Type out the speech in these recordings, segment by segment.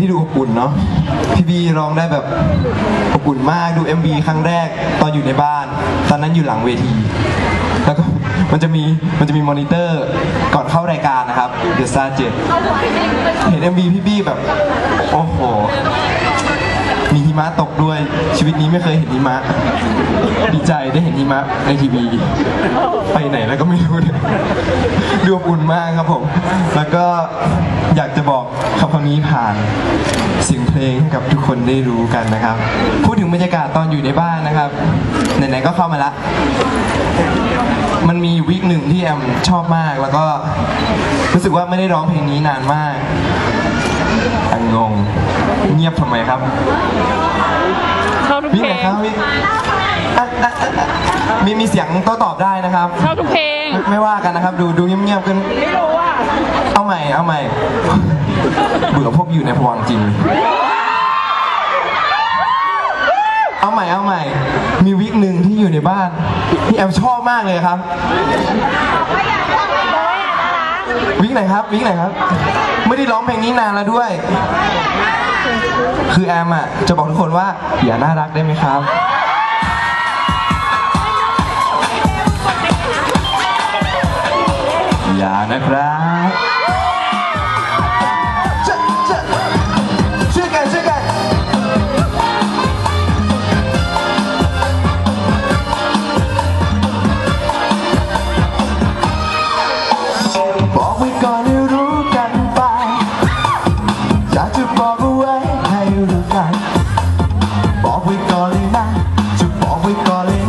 ที่ดูอบอุ่นเนาะพี่บีร้องได้แบบอบอุ่นมากดู MV ครั้งแรกตอนอยู่ในบ้าน ตอนนั้นอยู่หลังเวที แล้วก็มันจะมีมันจะมีมอนิเตอร์ก่อนเข้ารายการนะครับ The Star 7เห็น MV พี่บี้แบบ โอ้โห มีหิมะตกด้วยชีวิตนี้ไม่เคยเห็นหิมะ ดีใจได้เห็นหิมะในทีวี ไปไหนแล้วก็ไม่รู้ดูอบอุ่นมากครับผม คำคำนี้ผ่านเสียงเพลงให้กับทุกคนได้รู้กันนะครับ พูดถึงบรรยากาศตอนอยู่ในบ้านนะครับไหนๆก็เข้ามาละมันมีวิกหนึ่งที่แอมชอบมากแล้วก็รู้สึกว่าไม่ได้ร้องเพลงนี้นานมากแอมงงเงียบทำไมครับชอบทุกวิกเพไหลนงครับวิกอะอะอะอะมีมีเสียงโต้ตอบได้นะครับ ชอบทุกเพลง ไม่ไม่ว่ากันนะครับ ดูดูเงียบๆกัน ไม่รู้อะ เอาใหม่ เอาใหม่ เบื่อพวกอยู่ในพวังจริง เอาใหม่ เอาใหม่ มีวิกหนึ่งที่อยู่ในบ้านที่แอมชอบมากเลยครับ วิกไหนครับ วิกไหนครับ ไม่ได้ร้องเพลงนี้นานแล้วด้วย คือแอมอะ จะบอกทุกคนว่า อย่าน่ารักได้ไหมครับอย่านะครับ บอกไว้ก่อนให้รู้กันไปอยากจะบอกเอาไว้ให้รู้กัน บอกไว้ก่อนเลยนะจะบอกไว้ก่อนเลย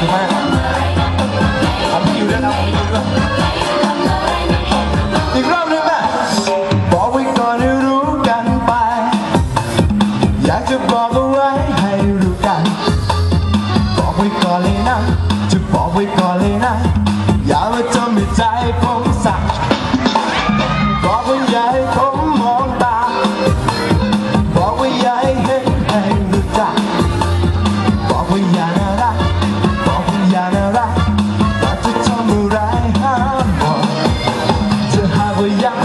สวยมากป้าไข่สวยมากขอบอยู่ด้วยครับขอบพี่อยู่ด้วยอีกรอบหนึงป่บอกไว้ก่อนให้รู้กันไป อยากจะบอกเอาไว้ให้รู้กัน บอกไว้ก่อนเลยนะ จะบอกไว้ก่อนเลยนะ อย่ามาทำให้ใจผมสั่นบอกว่าอย่าให้ผมมองตา บอกว่าอย่าให้เห็นให้รู้จักบอกว่าอย่า จ